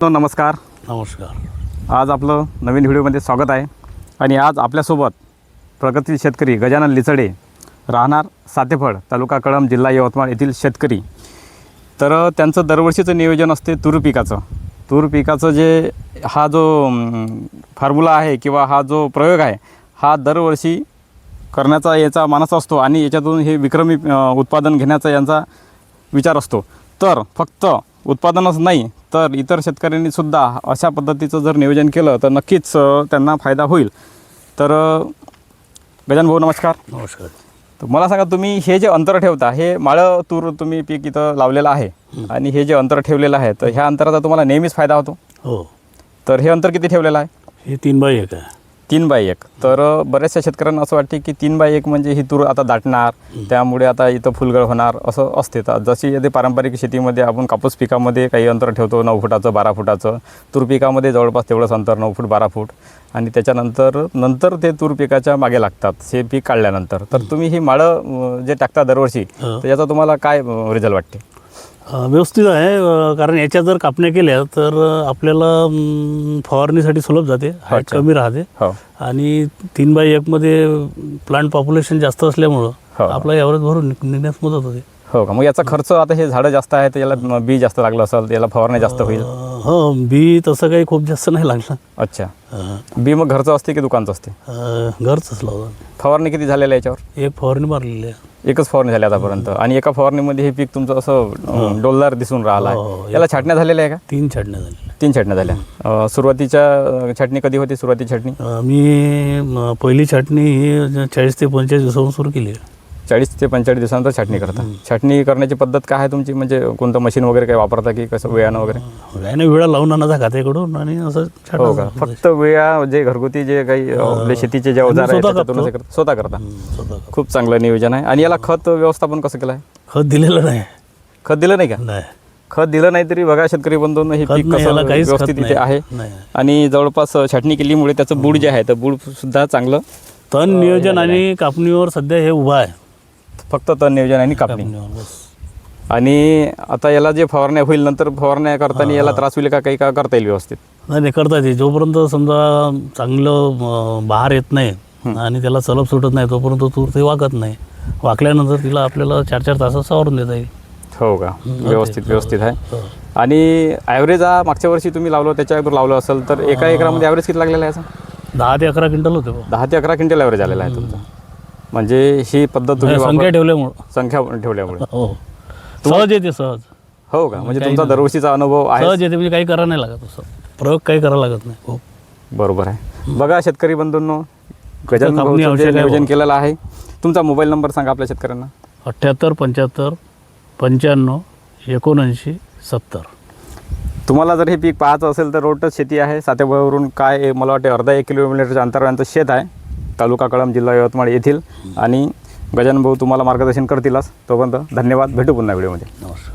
तो नमस्कार. नमस्कार. आज आपलं नवीन व्हिडिओमध्ये स्वागत आहे. आणि आज आपल्यासोबत प्रगतील शेतकरी गजानन लिचडे राहणार सातेफळ तालुका कळंब जिल्हा यवतमाळ येथील शेतकरी. तर त्यांचं दरवर्षीचं नियोजन असते तूर पिकाचं. तूर पिकाचं जे हा जो फॉर्म्युला आहे किंवा हा जो प्रयोग आहे हा दरवर्षी करण्याचा याचा मानस असतो आणि याच्यातून हे विक्रमी उत्पादन घेण्याचा यांचा विचार असतो. तर फक्त उत्पादनच नाही तर इतर शेतकऱ्यांनी सुद्धा अशा पद्धतीचं जर नियोजन केलं तर नक्कीच त्यांना फायदा होईल. तर गजान भाऊ नमस्कार. नमस्कार. तर मला सांगा तुम्ही हे जे अंतर ठेवता हे माळं तूर तुम्ही पीक इथं लावलेलं आहे आणि हे जे अंतर ठेवलेलं आहे तर ह्या अंतराचा तुम्हाला नेहमीच फायदा होतो? हो. तर हे अंतर किती ठेवलेलं आहे? हे तीन बाय एक आहे. तीन बाय एक. तर बऱ्याचशा शेतकऱ्यांना असं वाटते की तीन बाय एक म्हणजे ही तूर आता दाटणार त्यामुळे आता इथं फुलगळ होणार असं असते. तर जशी येते पारंपरिक शेतीमध्ये आपण कापूस पिकामध्ये काही अंतर ठेवतो नऊ फुटाचं बारा फुटाचं तूर पिकामध्ये जवळपास तेवढंच अंतर नऊ फूट बारा फूट. आणि त्याच्यानंतर नंतर ते तूर पिकाच्या मागे लागतात हे पीक काढल्यानंतर. तर तुम्ही ही माळं जे टाकता दरवर्षी. तर याचा तुम्हाला काय रिझल्ट वाटते? व्यवस्थित आहे. कारण याच्या जर कापण्या केल्या तर आपल्याला फवारणीसाठी सुलभ जाते. हाईट. कमी राहते. हो. आणि तीन बाय एकमध्ये प्लांट पॉप्युलेशन जास्त असल्यामुळं हो. आपला ॲव्हरेज भरून निघ- निघण्यास मदत होते. हो का? मग याचा खर्च आता हे झाडं जास्त आहे तर याला म, बी जास्त लागलं असेल याला फवारण्या जास्त होईल. हो बी तसं काही खूप जास्त नाही लागलं. अच्छा. अ, बी मग घरचं असते की दुकानचं असते? अ, घरचंच लावलं फवारणी किती झालेल्या आहे याच्यावर? एक फवारणी मारलेली आहे. एकच फवारणी झाली आतापर्यंत. आणि एका फवारणीमध्ये हे पीक तुमचं असं अं, डोलदार दिसून राहिला हो, आहे हो, याला छाटण्या झालेल्या आहे का? तीन छाटण्या झालेल्या तीन छाटण्या झाल्या. अं, सुरुवातीच्या अं, छाटणी कधी होती? सुरुवातीची छाटणी? अ, मी म, पहिली छाटणी ही चाळीस ते पंचेचाळीस दिवसापासून सुरू केली आहे. चाळीस ते पंचेचाळीस दिवसानंतर छाटणी करता. छाटणी करण्याची पद्धत काय आहे तुमची? म्हणजे कोणतं मशीन वगैरे काही वापरता की कसं वेळानं वगैरे? व्यायाने वेळा लावून आणायचा खात्याकडून आणि असं हो छाटायचं. का फक्त वेळा जे घरगुती जे काही आपले शेतीचे जे अवजार आहेत स्वतः करतो. असं करता- स्वतः करता. हम्म, स्वतः करतो. खूप चांगलं नियोजन आहे. आणि याला खत व्यवस्थापन कसं केलं आहे खत दिलेलं नाही. खत दिलं नाही का? नाही. खत दिलं नाही तरी बघा शेतकरी बंधूंनो हे खत पीक नाही, कसं याला काहीच खत व्यवस्थित इथे नाही. आहे. नाही. आणि जवळपास छाटणी केल्यामुळे त्याचं बूड जे आहे तर बूड सुद्धा चांगलं तण नियोजन आणि कापणीवर सध्या हे उभा आहे. फक्त तण नियोजन आणि कापणी. आणि आता याला जे फवारण्या होईल नंतर फवारण्या करताना याला त्रास होईल का काही का करता येईल व्यवस्थित? नाही नाही करता येते. जोपर्यंत समजा चांगलं बहार येत नाही आणि त्याला चलप सुटत नाही तोपर्यंत तूर ते वागत नाही. वाकल्यानंतर तिला आपल्याला चार चार तासात सावरून देता येईल. हो का? व्यवस्थित व्यवस्थित आहे. हो. आणि ॲव्हरेज हा मागच्या वर्षी तुम्ही लावलं त्याच्या अगोदर लावलं असेल तर एका एकरामध्ये ॲव्हरेज किती लागलेला आहे याचा? दहा ते अकरा क्विंटल होते. दहा ते अकरा क्विंटल ॲव्हरेज आलेला आहे तुमचा. म्हणजे ही पद्धत तुम्ही संख्या वापर- ठेवल्यामुळं. संख्या ठेवल्यामुळे. हो. सहज येते सहज. हो का? म्हणजे तुमचा दरवर्षीचा अनुभव आहे? सहज येते म्हणजे काही करावं नाही लागत असं. प्रयोग काही करावं लागत नाही. हो. बरोबर आहे. बघा शेतकरी बंधूंनो गजानन कापणी भाऊचं जे आवश्यक आहे नियोजन. केलेलं आहे तुमचा मोबाईल नंबर सांगा आपल्या शेतकऱ्यांना. अठ्ठ्याहत्तर पंच्याहत्तर पंच्याण्णव एकोणऐंशी सत्तर. तुम्हाला जर हे पीक पाहायचं असेल तर रोडच शेती आहे. सातेबळवरून काय आहे, मला वाटते अर्धा एक किलोमीटरच्या अंतरापर्यंत शेत आहे. तालुका कळंब जिल्हा यवतमाळ येथील आणि गजानन भाऊ तुम्हाला मार्गदर्शन करतीलच. तोपर्यंत धन्यवाद. भेटू पुन्हा व्हिडिओमध्ये. नमस्कार.